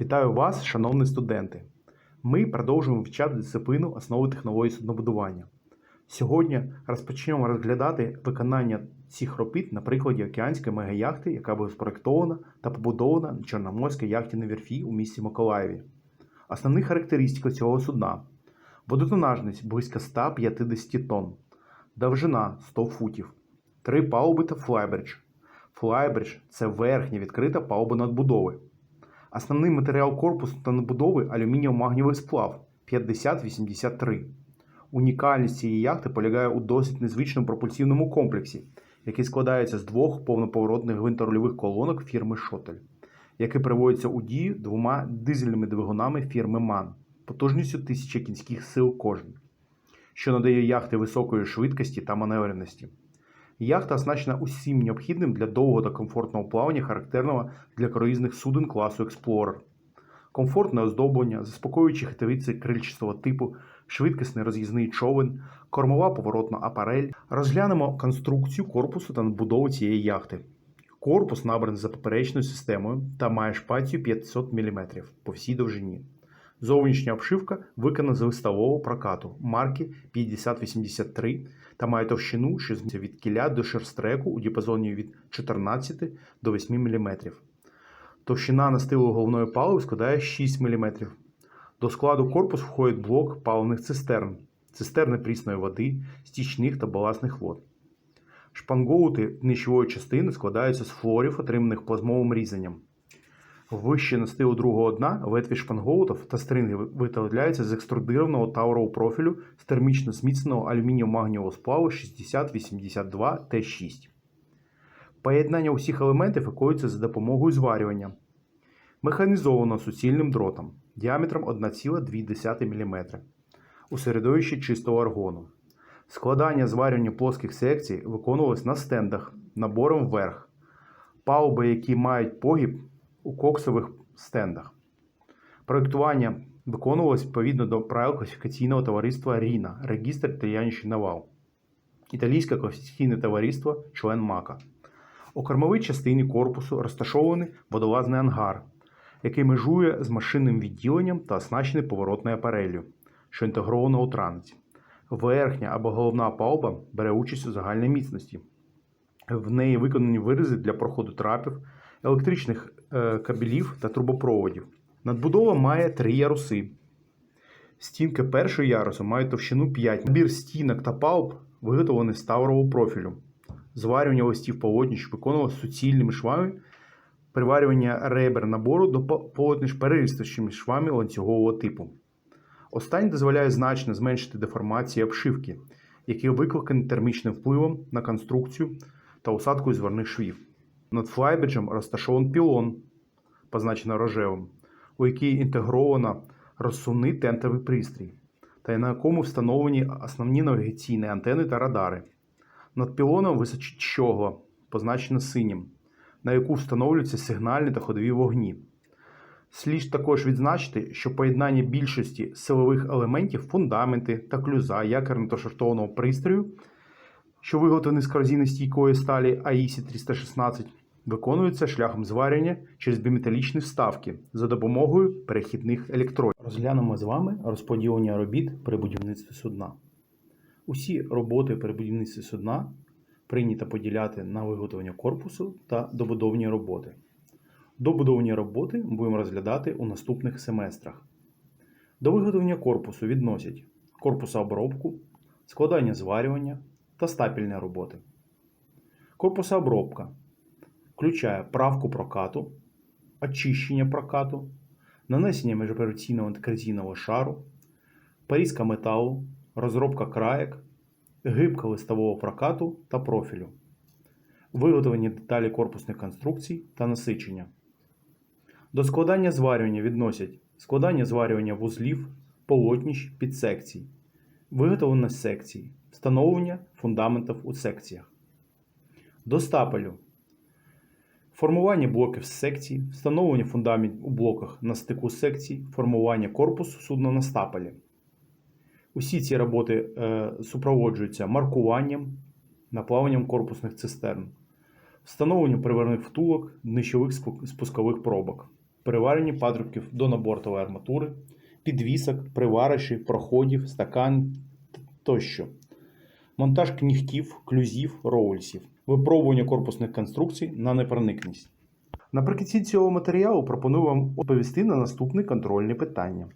Вітаю вас, шановні студенти! Ми продовжуємо вивчати дисципліну основи технології суднобудування. Сьогодні розпочнемо розглядати виконання цих робіт на прикладі океанської мегаяхти, яка була спроектована та побудована на Чорноморській яхтяній верфі у місті Миколаєві. Основні характеристики цього судна: водотонажність близько 150 тонн, довжина 100 футів, три палуби та флайбридж. Флайбридж це верхня відкрита палуба надбудови. Основний матеріал корпусу та надбудови алюмінієво-магнієвий сплав 5083. Унікальність цієї яхти полягає у досить незвичному пропульсивному комплексі, який складається з двох повноповоротних гвинторульових колонок фірми Шотель, які приводяться у дію двома дизельними двигунами фірми MAN потужністю 1000 кінських сил кожен, що надає яхти високої швидкості та маневреності. Яхта оснащена усім необхідним для довгого та комфортного плавання, характерного для круїзних суден класу Explorer. Комфортне оздоблення, заспокоюючі хитовиці крильчастого типу, швидкісний роз'їзний човен, кормова поворотна апарель. Розглянемо конструкцію корпусу та надбудову цієї яхти. Корпус набраний за поперечною системою та має шпацію 500 мм по всій довжині. Зовнішня обшивка виконана з листового прокату марки 5083 та має товщину, що змінюється від кіля до шерстреку у діапазоні від 14 до 8 мм. Товщина настилу головної паливи складає 6 мм. До складу корпусу входить блок паливних цистерн, цистерни прісної води, стічних та баласних вод. Шпангоути днищової частини складаються з флорів, отриманих плазмовим різанням. Вище настилу другого дна ветві шпангоутів та стринги виготовляються з екструдированого таурового профілю з термічно зміцненого алюмінієво-магнієвого сплаву 6082 Т6. Поєднання усіх елементів виконується за допомогою зварювання. Механізовано суцільним дротом діаметром 1,2 мм у середовищі чистого аргону. Складання зварювання плоских секцій виконувалось на стендах набором вверх. Палуби, які мають погиб у коксових стендах. Проєктування виконувалось відповідно до правил класифікаційного товариства Ріна, регістр італійський навал, італійське класифікаційне товариство, член МАКа. У кормовій частині корпусу розташований водолазний ангар, який межує з машинним відділенням та оснащений поворотною апарелью, що інтегровано у транзі. Верхня або головна палуба бере участь у загальній міцності. В неї виконані вирази для проходу трапів, електричних кабелів та трубопроводів. Надбудова має три яруси. Стінки першого ярусу мають товщину 5. Набір стінок та палуб виготовлений з таврового профілю. Зварювання листів полотніш виконувалося суцільними швами, приварювання ребер набору до полотніш переристочними швами ланцюгового типу. Останнє дозволяє значно зменшити деформації обшивки, які викликані термічним впливом на конструкцію та усадкою зварних швів. Над флайбеджем розташований пілон, позначено рожевим, у який інтегровано розсувний тентовий пристрій, та на якому встановлені основні навігаційні антени та радари. Над пілоном височить щогла, позначена синім, на яку встановлюються сигнальні та ходові вогні. Слід також відзначити, що поєднання більшості силових елементів, фундаменти та клюза якорно та шартованого пристрою, що виготовлені з корозійно-стійкої сталі АІСі 316, виконується шляхом зварювання через біметалічні вставки за допомогою перехідних електродів. Розглянемо з вами розподілення робіт при будівництві судна. Усі роботи при будівництві судна прийнято поділяти на виготовлення корпусу та добудовні роботи. Добудовні роботи будемо розглядати у наступних семестрах. До виготовлення корпусу відносять корпусообробку, складання зварювання та стапільні роботи. Корпусообробка включає правку прокату, очищення прокату, нанесення міжопераційного антикорозійного шару, порізка металу, розробка краєк, гибка листового прокату та профілю, виготовлення деталі корпусних конструкцій та насичення. До складання зварювання відносять складання зварювання вузлів, полотніщ, підсекцій, виготовлення секцій, встановлення фундаментів у секціях. До стапелю формування блоків з секцій, встановлення фундаментів у блоках на стику секцій, формування корпусу судна на стапелі. Усі ці роботи е, супроводжуються маркуванням, наплавленням корпусних цистерн, встановленням приварних втулок, днищових спускових пробок, переварені патрубків до набортової арматури, підвісок, привариші, проходів, стакан тощо, монтаж кнігтів, клюзів, роульсів, випробування корпусних конструкцій на непроникність. Наприкінці цього матеріалу пропоную вам відповісти на наступні контрольні питання.